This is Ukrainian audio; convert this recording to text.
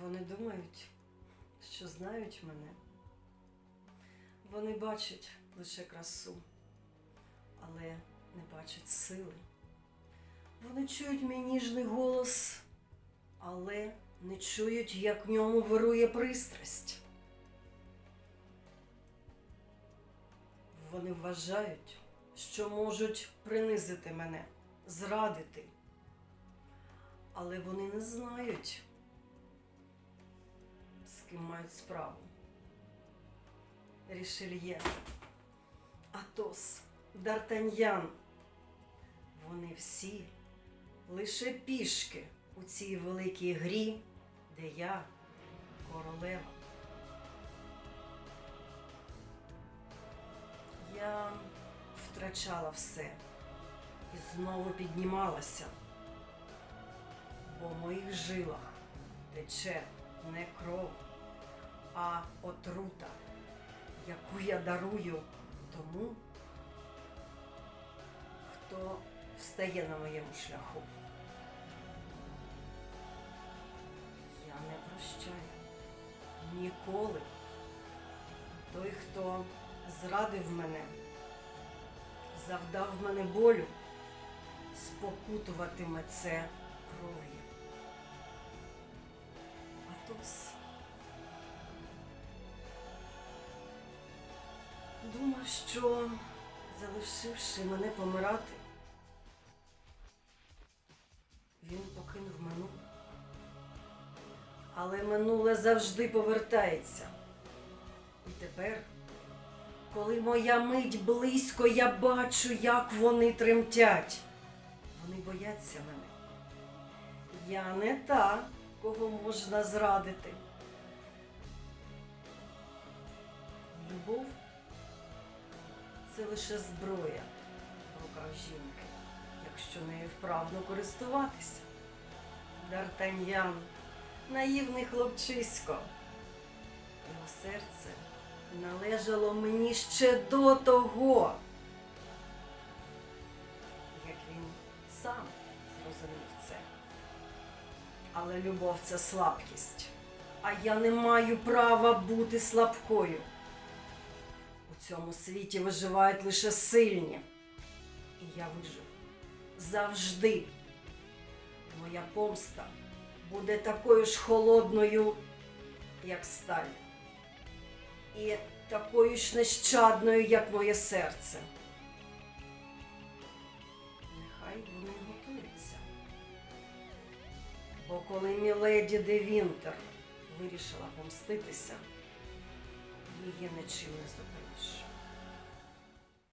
Вони думають, що знають мене. Вони бачать лише красу, але не бачать сили. Вони чують мій ніжний голос, але не чують, як в ньому вирує пристрасть. Вони вважають, що можуть принизити мене, зрадити. Але вони не знають, з мають справу. Рішельє, Атос, Д'Артаньян. Вони всі лише пішки у цій великій грі, де я королева. Я втрачала все і знову піднімалася, бо в моїх жилах тече не кров, а отрута, яку я дарую тому, хто встає на моєму шляху. Я не прощаю ніколи той, хто зрадив мене, завдав мене болю, спокутуватиме це кров'ю. Думав, що залишивши мене помирати, він покинув минуле. Але минуле завжди повертається. І тепер, коли моя мить близько, я бачу, як вони тремтять. Вони бояться мене. Я не та, кого можна зрадити. Любов це лише зброя в руках жінки, якщо нею вправно користуватися. Д'Артаньян, наївний хлопчисько. Його серце належало мені ще до того, як він сам зрозумів це. Але любов це слабкість, а я не маю права бути слабкою. У цьому світі виживають лише сильні. І я вижив завжди. Моя помста буде такою ж холодною, як сталь, і такою ж нещадною, як моє серце. Нехай вони готуються. Бо коли міледі де Вінтер вирішила помститися, її нічим не зупиниш.